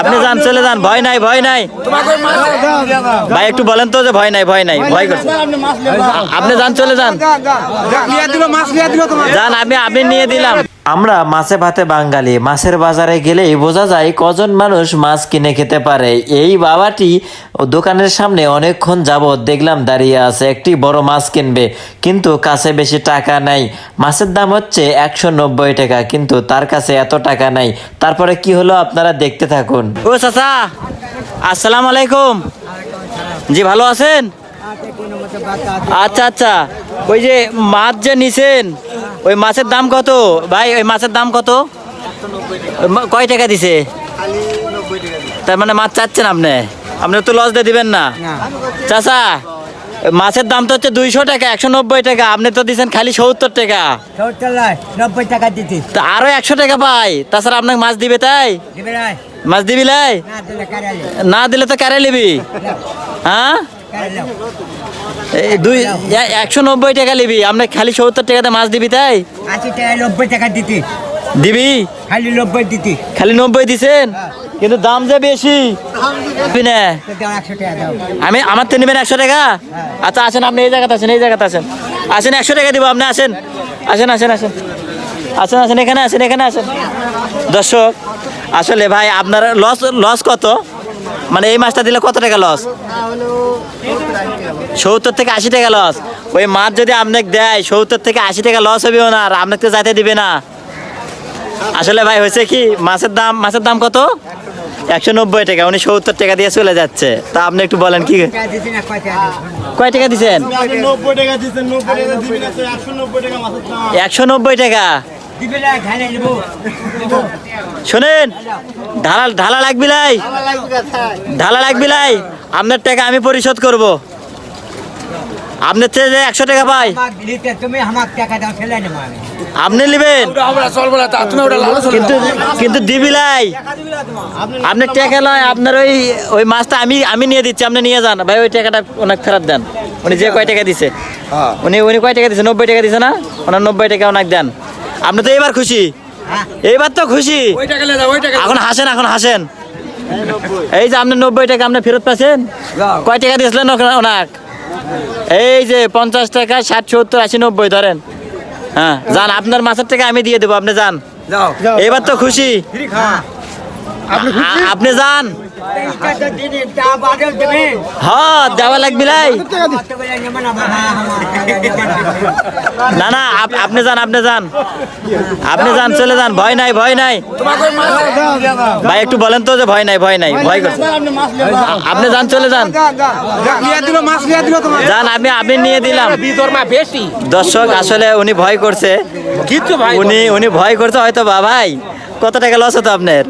আপনি যান, চলে যান, ভয় নাই ভয় নাই। ভাই, একটু বলেন তো যে ভয় নাই ভয় নাই, ভয় করছে। আপনি যান, চলে যান। যান আমি আপনি নিয়ে দিলাম। আমরা মাছে ভাতে বাঙালি মাছের বাজারে গেলেই বোঝা যায় কজন মানুষ মাছ কিনে খেতে পারে। এই বাবাটি দোকানের সামনে অনেকক্ষণ যাবৎ দেখলাম দাঁড়িয়ে আছে একটি বড় মাছ কিনবে। কিন্তু কাছে বেশি টাকা নাই। মাছের দাম হচ্ছে একশো নব্বই টাকা কিন্তু তার কাছে এত টাকা নাই। তারপরে কি হলো আপনারা দেখতে থাকুন। ও চাচা আসসালামু আলাইকুম। জি ভালো আছেন? আচ্ছা আচ্ছা। ওই যে মাছ যে নিছেন ওই মাছের দাম কত? ভাই ওই মাছের দাম কত? কয় টাকা দিছে? তার মানে মাছ চাচ্ছেন আপনি? আপনি তো লস দিয়ে দিবেন না? চাচা মাছের দাম তো হচ্ছে দুইশো টাকা একশো নব্বই টাকা। আপনি তো দিচ্ছেন খালি সত্তর টাকা। সত্তর নব্বই টাকা দিতি তা আরও একশো টাকা পাই। তাছাড়া আপনাকে মাছ দিবে তাই? মাছ দিবি লাই? না দিলে তো কারে নিবি? হ্যাঁ? এই দুই একশো নব্বই টাকা নিবি। আপনি খালি সত্তর টাকাতে মাছ দিবি তাই? আশি টাকা নব্বই টাকা দিতি। দিবি? খালি নব্বই দিতি। খালি নব্বই দিছেন? কিন্তু দাম যে বেশি। আমি আমার তো নেবেন একশো টাকা? আচ্ছা আসেন আপনি এই জায়গাতে আসেন এই জায়গাতে আসেন। আসেন একশো টাকা দিব আপনি আসেন। আসেন আসেন আসেন। আসেন আসেন এখানে আসেন এখানে আসেন। দর্শক আসলে ভাই আপনার লস লস কত? মানে এই মাছটা দিলে কত টাকা লস সত্তর থেকে আশি টাকা লস ওই মাছ যদি আপনাকে দেয় সত্তর থেকে আশি টাকা লস হবে না আর আপনাকে তো যাইতে দিবে না। আসলে ভাই হয়েছে কি মাছের দাম মাছের দাম কত? একশো নব্বই টাকা উনি সত্তর টাকা দিয়ে চলে যাচ্ছে। তা আপনি একটু বলেন কি কয় টাকা দিচ্ছেন একশো নব্বই টাকা? শোনেন ঢালা ঢালা লাগবি লাই। ঢালা লাগবি লাই। আপনার টাকা আমি পরিশোধ করব। আপনার থেকে যে একশো টাকা পাই। আপনি নেবেন। কিন্তু কিন্তু দিবি লাই। আপনার টাকা নয় আপনার ওই ওই মাছটা আমি আমি নিয়ে দিচ্ছি আপনি নিয়ে যান। ভাই ওই টাকাটা ওনাকে ফেরত দেন। উনি যে কয় টাকা দিছে। উনি উনি কয় টাকা দিছে? নব্বই টাকা দিছে না? ওনার নব্বই টাকা ওনাকে দেন। আপনি তো এবার খুশি। হ্যাঁ। এইবার তো খুশি। এখন হাসেন এখন হাসেন। এই যে আপনি নব্বই টাকা আপনি ফেরত পাচ্ছেন? কয় টাকা দিয়েছিলেন ওখানে- ওনাক? এই যে পঞ্চাশ টাকা ষাট সত্তর আশি নব্বই ধরেন। হ্যাঁ যান আপনার মাছের টাকা আমি দিয়ে দেবো আপনি যান। যাও। এবার তো খুশি? আপনি যান। হ্যাঁ দেওয়া লাগবে লাই। না না না আপ- আপনি যান আপনি যান। আপনি যান চলে যান। ভয় নাই ভয় নাই। ভাই একটু বলেন তো যে ভয় নাই ভয় নাই ভয় করছে। আপনি যান চলে যান। যান আমি আপনি নিয়ে দিলাম। দর্শক আসলে উনি ভয় করছে। উনি উনি ভয় করছে হয়তো বা ভাই। কত টাকা লস হতো আপনার?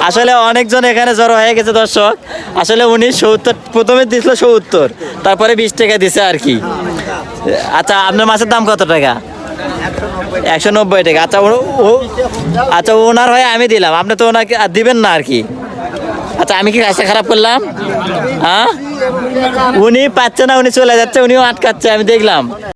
আসলে অনেকজন এখানে জড়ো হয়ে গেছে, দর্শক। আসলে উনি সত্তর, প্রথমে দিছিল সত্তর, তারপরে বিশ টাকা দিছে আর কি। আচ্ছা আপনার মাছের দাম কত টাকা? একশো নব্বই টাকা। আচ্ছা ও- আচ্ছা ওনার হয়ে আমি দিলাম। আপনি তো ওনাকে আর দিবেন না আর কি। আচ্ছা আমি কি কাজটা খারাপ করলাম? হ্যাঁ? উনি পাচ্ছে না, উনি চলে যাচ্ছে, উনিও আটকাচ্ছে, আমি দেখলাম।